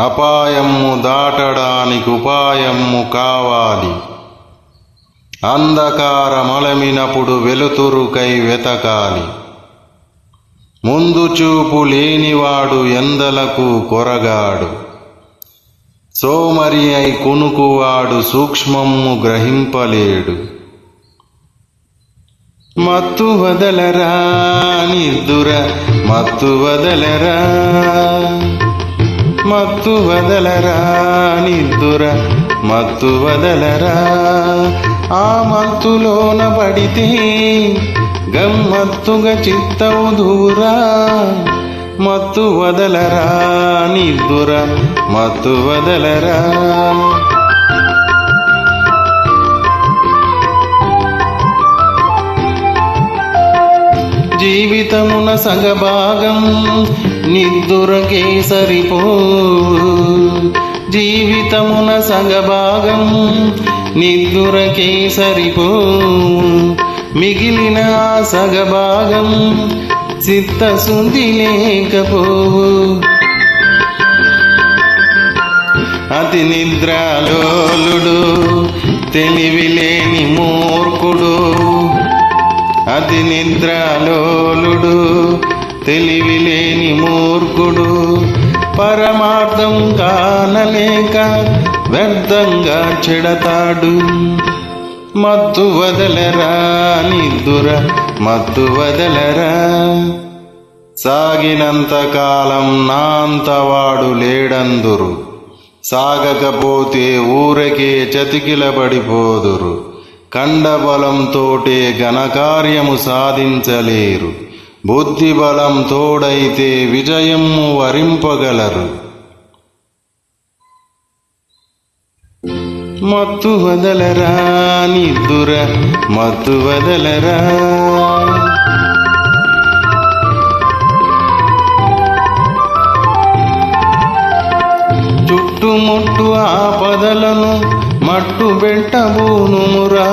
అపాయము దాటడానికి ఉపాయము కావాలి. అంధకారమలమినప్పుడు వెలుతురుకై వెతకాలి. ముందు చూపు లేనివాడు ఎందలకు కొరగాడు. సోమరి అయి కొనుకువాడు సూక్ష్మము గ్రహింపలేడు. మత్తు వదలరా నిర్దుర మత్తు వదలరా. మత్తు వదలరా నిద్దుర మత్తు వదలరా ఆ మత్తులోన పడితే గమ్మత్తుగా చిత్తవు దూరా. మత్తు వదలరా నిద్దుర మత్తు వదలరా. జీవితమున సగభాగం నిద్దురకే సరిపో. జీవితమున సగభాగం నిద్దురకే సరిపో. మిగిలిన సగభాగం చిత్తశుద్ధి లేకపోవు అతి నిద్రాలోలుడు తెలివిలేని అతి తెలివి తెలివిలేని మూర్ఖుడు. పరమార్థం కానలేక వ్యర్థంగా చెడతాడు. మత్తు వదలరా నిద్దుర మత్తు వదలరా? సాగినంత కాలం నాంతవాడు లేడందురు. సాగకపోతే ఊరకే చతికిలబడిపోదురు. కండబలంతోటే ఘనకార్యము సాధించలేరు. బుద్ధిబలం తోడైతే విజయము వరింపగలరు. మత్తు వదలరా నిద్దుర మత్తు వదలరా. చుట్టుముట్టు ఆపదలను మట్టు పెట్టబూనుమురా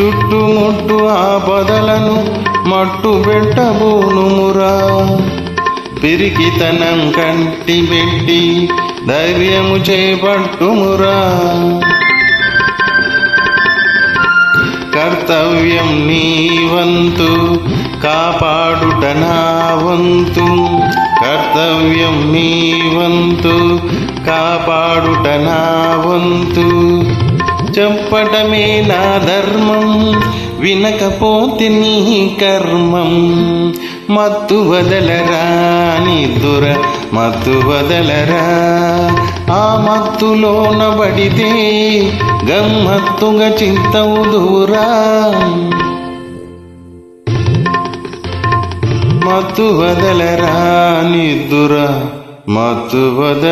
చుట్టుముట్టు ఆపదలను మట్టు పెట్టబూనుమురా పిరికితనం కంటి పెట్టి ధైర్యము చేపట్టుమురా. కర్తవ్యం నీ వంతు కాపాడుట నా వంతు. కర్తవ్యం నీ వంతు కాపాడుట నా వంతు. చెప్పటమే నా ధర్మం వినకపోతే నీ కర్మం. మత్తు వదలరా నిద్దుర మత్తు వదలరా. ఆ మత్తులో నబడితే గమ్మత్తుగా చింతవు దూరా. మత్తు వదలరా నిద్దుర మత్తు వద